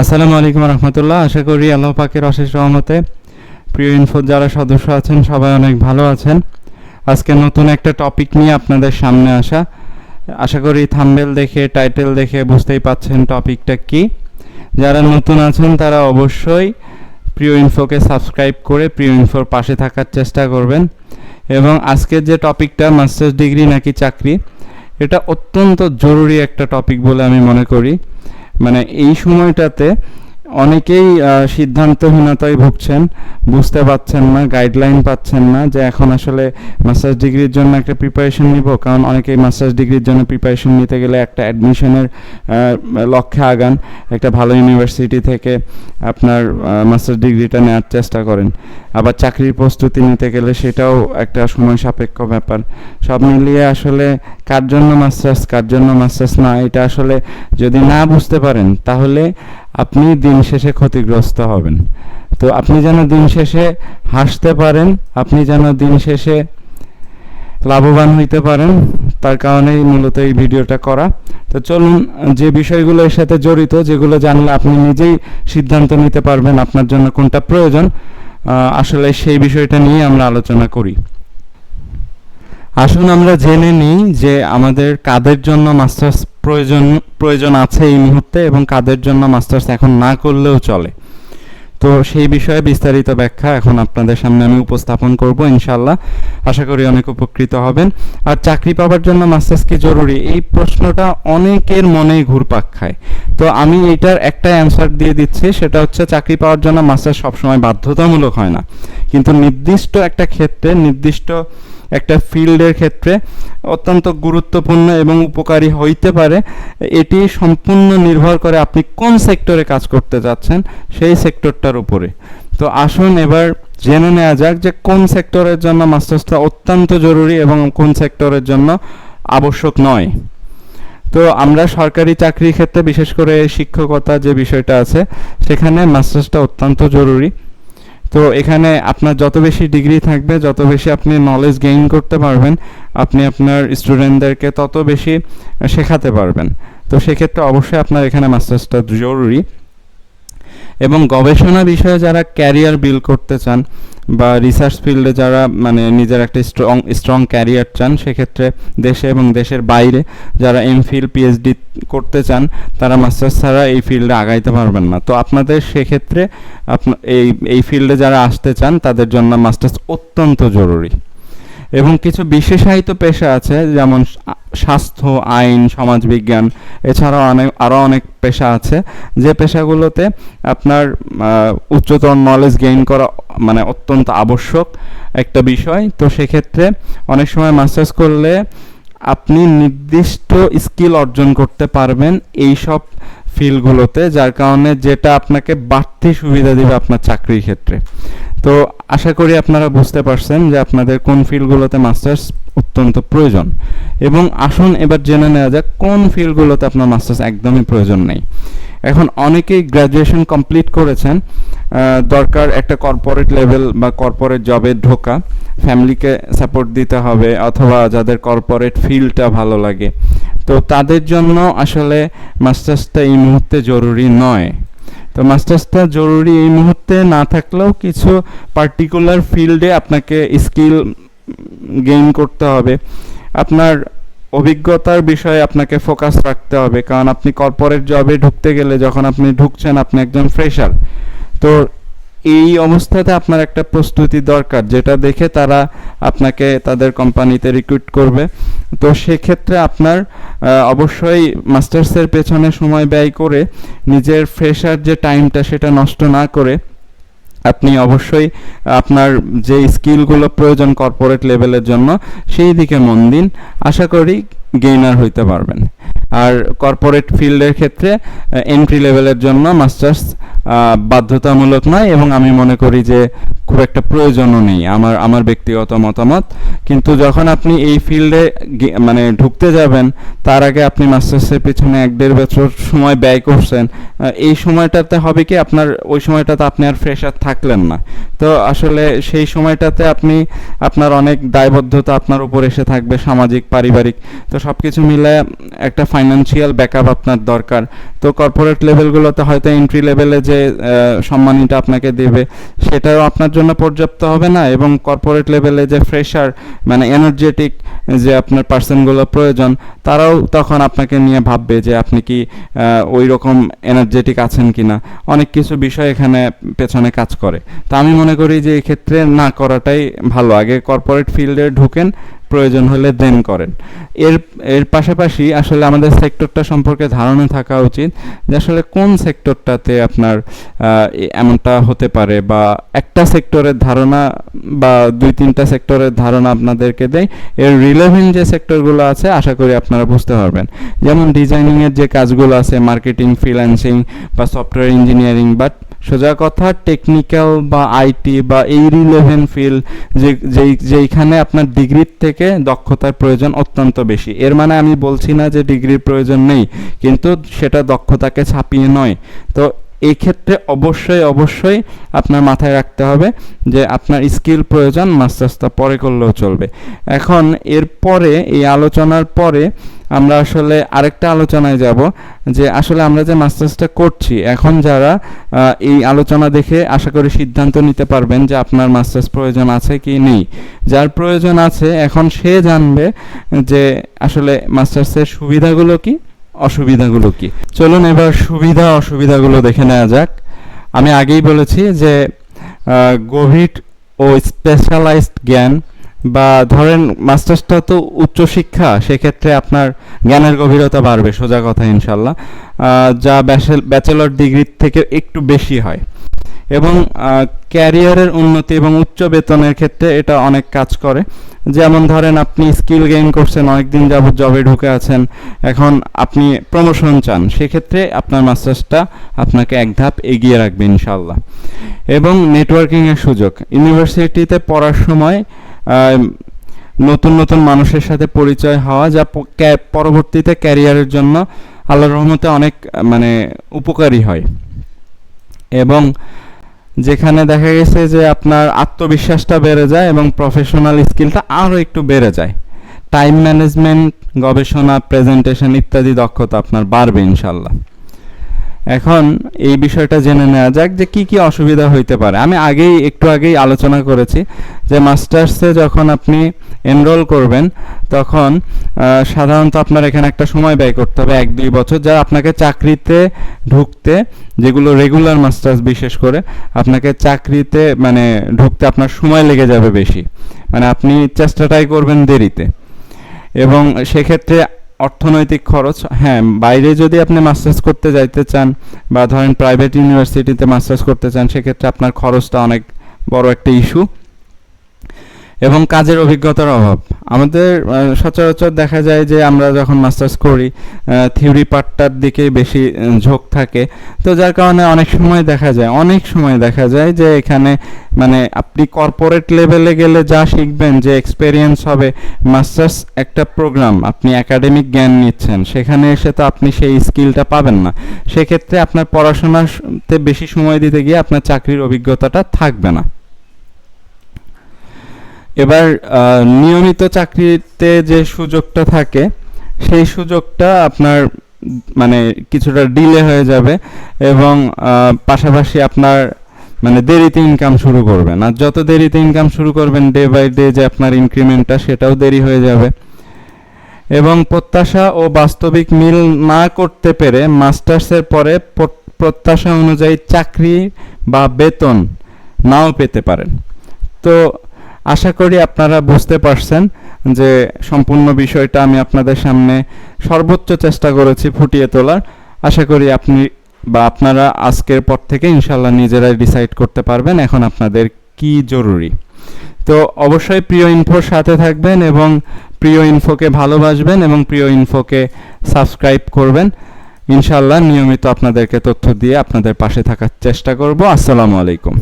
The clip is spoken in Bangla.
আসসালামু আলাইকুম রহমতুল্লাহ। আশা করি আল্লাহ পাকের অশেষ রহমতে প্রিয় ইনফোর যারা সদস্য আছেন, সবাই অনেক ভালো আছেন। আজকে নতুন একটা টপিক নিয়ে আপনাদের সামনে আসা। আশা করি থাম্বেল দেখে টাইটেল দেখে বুঝতেই পাচ্ছেন টপিকটা কি। যারা নতুন আছেন, তারা অবশ্যই প্রিয় ইনফোকে সাবস্ক্রাইব করে প্রিয় ইনফোর পাশে থাকার চেষ্টা করবেন। এবং আজকের যে টপিকটা মাস্টার্স ডিগ্রি নাকি চাকরি, এটা অত্যন্ত জরুরি একটা টপিক বলে আমি মনে করি। মানে এই সময়টাতে অনেকেই সিদ্ধান্তহীনতায় ভুগছেন, বুঝতে পারছেন না গাইডলাইন পাচ্ছেন না যে এখন আসলে মাস্টার্স ডিগ্রির জন্য একটা প্রিপারেশন নিব। কারণ অনেকেই মাস্টার্স ডিগ্রির জন্য প্রিপারেশন নিতে গেলে একটা অ্যাডমিশনের লক্ষ্যে আগান। একটা ভালো ইউনিভার্সিটি থেকে আপনার মাস্টার্স ডিগ্রিটা নেওয়ার চেষ্টা করেন। আবার চাকরির প্রস্তুতি নিতে গেলে সেটাও একটা সময় সাপেক্ষ ব্যাপার। সব মিলিয়ে আসলে কার জন্য মাস্টার্স, কার জন্য মাস্টার্স? না, এটা আসলে যদি না বুঝতে পারেন, তাহলে আপনি দিন শেষে ক্ষতিগ্রস্ত হবেন। তো আপনি যেন দিন শেষে হাসতে পারেন, আপনি যেন দিন শেষে লাভবান হইতে পারেন, তার কারণেই মূলত এই ভিডিওটা করা। তো চলুন, যে বিষয়গুলো এর সাথে জড়িত, যেগুলো জানলে আপনি নিজেই সিদ্ধান্ত নিতে পারবেন আপনার জন্য কোনটা প্রয়োজন আসলে সেই বিষয়টা নিয়ে আমরা আলোচনা করি। আসুন আমরা জেনে নিই যে আমাদের কাদের জন্য মাস্টার্স প্রয়োজন প্রয়োজন আছে এই মুহূর্তে এবং কাদের জন্য মাস্টার্স এখন না করলেও চলে। তো সেই বিষয়ে বিস্তারিত ব্যাখ্যা এখন আপনাদের সামনে আমি উপস্থাপন করব ইনশাল্লাহ আশা করি অনেক উপকৃত হবেন। আর চাকরি পাওয়ার জন্য মাস্টার্স কি জরুরি? এই প্রশ্নটা অনেকের মনেই ঘুরপাক খায়। তো আমি এটার একটা অ্যান্সার দিয়ে দিচ্ছি, সেটা হচ্ছে চাকরি পাওয়ার জন্য মাস্টার্স সবসময় বাধ্যতামূলক হয় না। কিন্তু নির্দিষ্ট একটা ক্ষেত্রে নির্দিষ্ট একটা ফিল্ডের ক্ষেত্রে অত্যন্ত গুরুত্বপূর্ণ এবং উপকারী হইতে পারে। এটি সম্পূর্ণ নির্ভর করে আপনি কোন সেক্টরে কাজ করতে যাচ্ছেন সেই সেক্টরটার উপরে। তো আসুন এবার জেনে নেওয়া যাক যে কোন সেক্টরের জন্য মাস্টার্সটা অত্যন্ত জরুরি এবং কোন সেক্টরের জন্য আবশ্যক নয়। তো আমরা সরকারি চাকরির ক্ষেত্রে বিশেষ করে শিক্ষকতা যে বিষয়টা আছে, সেখানে মাস্টার্সটা অত্যন্ত জরুরি। তো এখানে আপনার যত বেশি ডিগ্রি থাকবে, যত বেশি আপনি নলেজ গেইন করতে পারবেন, আপনি আপনার স্টুডেন্টদেরকে তত বেশি শেখাতে পারবেন। তো সেক্ষেত্রে অবশ্যই আপনার এখানে মাস্টার্সটা জরুরি। এবং গবেষণা বিষয়ে যারা ক্যারিয়ার বিল্ড করতে চান বা রিসার্চ ফিল্ডে যারা মানে নিজের একটা স্ট্রং স্ট্রং ক্যারিয়ার চান, সেক্ষেত্রে দেশে এবং দেশের বাইরে যারা এমফিল পিএইচডি করতে চান, তারা মাস্টার্স ছাড়া এই ফিল্ডে আগাইতে পারবেন না। তো আপনাদের সেক্ষেত্রে এই এই ফিল্ডে যারা আসতে চান, তাদের জন্য মাস্টার্স অত্যন্ত জরুরি। এবং কিছু বিশেষায়িত পেশা আছে, যেমন স্বাস্থ্য, আইন, সমাজবিজ্ঞান, এছাড়াও অনেক আরও অনেক পেশা আছে। যে পেশাগুলোতে আপনার উচ্চতর নলেজ গেইন করা মানে অত্যন্ত আবশ্যক একটা বিষয়। তো সেক্ষেত্রে অনেক সময় মাস্টার্স করলে আপনি নির্দিষ্ট স্কিল অর্জন করতে পারবেন। এই সব ফিল্ডগুলোতে, যার কারণে যেটা আপনাকে বাড়তি সুবিধা দেবে আপনার চাকরির ক্ষেত্রে। তো আশা করি আপনারা বুঝতে পারছেন যে আপনাদের কোন ফিল্ডগুলোতে মাস্টার্স অত্যন্ত প্রয়োজন। এবং আসুন এবার জেনে নেওয়া যাক কোন ফিল্ডগুলোতে আপনার মাস্টার্স একদমই প্রয়োজন নেই। এখন অনেকেই গ্র্যাজুয়েশন কমপ্লিট করেছেন দরকার একটা কর্পোরেট লেভেল বা কর্পোরেট জবে ঢোকা ফ্যামিলিকে সাপোর্ট দিতে হবে অথবা যাদের কর্পোরেট ফিল্ডটা ভালো লাগে। তো তাদের জন্য আসলে মাস্টার্সটা এই মুহূর্তে জরুরি নয়। তো মাস্টার্সটা জরুরি এই মুহূর্তে না থাকলেও কিছু পার্টিকুলার ফিল্ডে আপনাকে স্কিল গেইন করতে হবে। আপনার অভিজ্ঞতার বিষয়ে আপনাকে ফোকাস রাখতে হবে, কারণ আপনি কর্পোরেট জবে ঢুকতে গেলে যখন আপনি ঢুকছেন, আপনি একজন ফ্রেশার তো এই অবস্থাতে আপনার একটা প্রস্তুতি দরকার, যেটা দেখে তারা আপনাকে তাদের কোম্পানিতে রিক্রুট করবে। তো সেক্ষেত্রে আপনার অবশ্যই মাস্টার্সের পেছনে সময় ব্যয় করে নিজের ফ্রেশার যে টাইমটা সেটা নষ্ট না করে আপনি অবশ্যই, আপনার যে স্কিলগুলো প্রয়োজন কর্পোরেট লেভেলের জন্য, সেই দিকে মন দিন। আশা করি গেইনার হইতে পারবেন। আর কর্পোরেট ফিল্ডের ক্ষেত্রে এন্ট্রি লেভেলের জন্য মাস্টার্স বাধ্যতামূলক নয় এবং আমি মনে করি যে খুব একটা প্রয়োজনও নেই আমার আমার ব্যক্তিগত মতামত। কিন্তু যখন আপনি এই ফিল্ডে মানে ঢুকতে যাবেন, তার আগে আপনি মাস্টার্সের পিছনে এক দেড় বছর সময় ব্যয় করছেন এই সময়টাতে হবে কি আপনার, ওই সময়টাতে আপনি আর ফ্রেশার থাকলেন না। তো আসলে সেই সময়টাতে আপনি, আপনার অনেক দায়বদ্ধতা আপনার উপর এসে থাকবে, সামাজিক, পারিবারিক, তো সব কিছু মিলে একটা ফাইন্যান্সিয়াল ব্যাকআপ আপনার দরকার। তো কর্পোরেট লেভেলগুলোতে হয়তো এন্ট্রি লেভেলে যে সম্মানীটা আপনাকে দেবে, সেটাও আপনার জন্য পর্যাপ্ত হবে না এবং কর্পোরেট লেভেলে যে ফ্রেশার মানে এনার্জেটিক যে আপনার পার্সনগুলো প্রয়োজন, তারাও তখন আপনাকে নিয়ে ভাববে যে আপনি কি ওই রকম এনার্জেটিক আছেন কি না অনেক কিছু বিষয় এখানে পেছনে কাজ করে। তো আমি মনে করি যে এই ক্ষেত্রে না করাটাই ভালো। আগে কর্পোরেট ফিল্ডে ঢুকেন প্রয়োজন হলে দেন করেন। এর এর পাশাপাশি আসলে আমাদের সেক্টরটা সম্পর্কে ধারণা থাকা উচিত যে আসলে কোন সেক্টরটাতে আপনার এমনটা হতে পারে বা একটা সেক্টরের ধারণা বা দুই তিনটা সেক্টরের ধারণা আপনাদেরকে দেয়। এর রিলেভেন্ট যে সেক্টরগুলো আছে, আশা করি আপনারা বুঝতে পারবেন। যেমন ডিজাইনিংয়ের যে কাজগুলো আছে মার্কেটিং ফ্রিল্যান্সিং বা সফটওয়্যার ইঞ্জিনিয়ারিং বাট সোজা কথা টেকনিক্যাল বা আইটি বা এই রিলেভেন্ট ফিল্ড যে, যেই, যেইখানে আপনার ডিগ্রির থেকে দক্ষতার প্রয়োজন অত্যন্ত বেশি। এর মানে আমি বলছি না যে ডিগ্রির প্রয়োজন নেই, কিন্তু সেটা দক্ষতাকে ছাপিয়ে নয়। তো এই ক্ষেত্রে অবশ্যই অবশ্যই আপনার মাথায় রাখতে হবে যে আপনার স্কিল প্রয়োজন মাস্টার্সটা পরে করলেও চলবে। এখন এরপরে, এই আলোচনার পরে আমরা আসলে আরেকটা আলোচনায় যাব যে আসলে আমরা যে মাস্টার্সটা করছি, এখন যারা এই আলোচনা দেখে আশা করি সিদ্ধান্ত নিতে পারবেন যে আপনার মাস্টার্স প্রয়োজন আছে কি নেই। যার প্রয়োজন আছে, এখন সে জানবে যে আসলে মাস্টার্সের সুবিধাগুলো কি, অসুবিধাগুলো কি। চলুন এবার সুবিধা, অসুবিধাগুলো দেখে নেওয়া যাক। আমি আগেই বলেছি যে গভীর ও স্পেশালাইজড জ্ঞান বা ধরেন মাস্টার্সটা তো উচ্চশিক্ষা সেক্ষেত্রে আপনার জ্ঞানের গভীরতা বাড়বে, সোজা কথা ইনশাল্লাহ যা ব্যাচেলর ডিগ্রির থেকে একটু বেশি হয়। এবং ক্যারিয়ারের উন্নতি এবং উচ্চ বেতনের ক্ষেত্রে এটা অনেক কাজ করে। যেমন ধরেন আপনি স্কিল গেইন করছেন, অনেকদিন যাবত জবে ঢুকে আছেন, এখন আপনি প্রমোশন চান, সেক্ষেত্রে আপনার মাস্টার্সটা আপনাকে এক ধাপ এগিয়ে রাখবে ইনশাল্লাহ এবং নেটওয়ার্কিংয়ের সুযোগ ইউনিভার্সিটিতে পড়ার সময় নতুন নতুন মানুষের সাথে পরিচয় হওয়া যা পরবর্তীতে ক্যারিয়ারের জন্য আল্লাহর রহমতে অনেক মানে উপকারী হয়। এবং যেখানে দেখা গেছে যে আপনার আত্মবিশ্বাসটা বেড়ে যায় এবং প্রফেশনাল স্কিলটা আরও একটু বেড়ে যায়। টাইম ম্যানেজমেন্ট গবেষণা প্রেজেন্টেশন ইত্যাদি দক্ষতা আপনার বাড়বে ইনশাল্লাহ এখন এই বিষয়টা জেনে নেওয়া যাক যে কি কি অসুবিধা হইতে পারে। আমি আগেই, একটু আগেই আলোচনা করেছি যে মাস্টার্সে যখন আপনি এনরোল করবেন, তখন সাধারণত আপনার এখানে একটা সময় ব্যয় করতে হবে, এক দুই বছর। যা আপনাকে চাকরিতে ঢুকতে, যেগুলো রেগুলার মাস্টার্স বিশেষ করে, আপনাকে চাকরিতে মানে ঢুকতে আপনার সময় লেগে যাবে বেশি। মানে আপনি চেষ্টাটাই করবেন দেরিতে। এবং সেক্ষেত্রে অর্থনৈতিক খরচ হ্যাঁ বাইরে যদি আপনি মাস্টার্স করতে যাইতে চান বা ধরেন প্রাইভেট ইউনিভার্সিটিতে মাস্টার্স করতে চান, সেক্ষেত্রে আপনার খরচটা অনেক বড় একটা ইস্যু এবং কাজের অভিজ্ঞতার অভাব। আমাদের সচরাচর দেখা যায় যে আমরা যখন মাস্টার্স করি থিওরি পার্টটার দিকে বেশি ঝোঁক থাকে। তো যার কারণে অনেক সময় দেখা যায়, অনেক সময় দেখা যায় যে এখানে মানে আপনি কর্পোরেট লেভেলে গেলে যা শিখবেন যে এক্সপেরিয়েন্স হবে মাস্টার্স একটা প্রোগ্রাম আপনি একাডেমিক জ্ঞান নিচ্ছেন, সেখানে এসে তো আপনি সেই স্কিলটা পাবেন না। সেক্ষেত্রে আপনার পড়াশোনাতে বেশি সময় দিতে গিয়ে আপনার চাকরির অভিজ্ঞতাটা থাকবে না। এবার নিয়মিত চাকরিতে যে সুযোগটা থাকে, সেই সুযোগটা আপনার মানে কিছুটা ডিলে হয়ে যাবে এবং পাশাপাশি আপনার মানে দেরিতে ইনকাম শুরু করবেন। আর যত দেরিতে ইনকাম শুরু করবেন ডে বাই ডে যে আপনার ইনক্রিমেন্টটা সেটাও দেরি হয়ে যাবে। এবং প্রত্যাশা ও বাস্তবিক মিল না করতে পেরে মাস্টার্সের পরে প্রত্যাশা অনুযায়ী চাকরি বা বেতন নাও পেতে পারেন। তো আশা করি আপনারা বুঝতে পারছেন যে সম্পূর্ণ বিষয়টা আমি আপনাদের সামনে সর্বোচ্চ চেষ্টা করেছি ফুটিয়ে তোলার। আশা করি আপনি বা আপনারা আজকের পর থেকে ইনশাল্লাহ নিজেরাই ডিসাইড করতে পারবেন এখন আপনাদের কি জরুরি। তো অবশ্যই প্রিয় ইনফোর সাথে থাকবেন এবং প্রিয় ইনফোকে ভালোবাসবেন এবং প্রিয় ইনফোকে সাবস্ক্রাইব করবেন। ইনশাল্লাহ নিয়মিত আপনাদেরকে তথ্য দিয়ে আপনাদের পাশে থাকার চেষ্টা করব। আসসালামু আলাইকুম।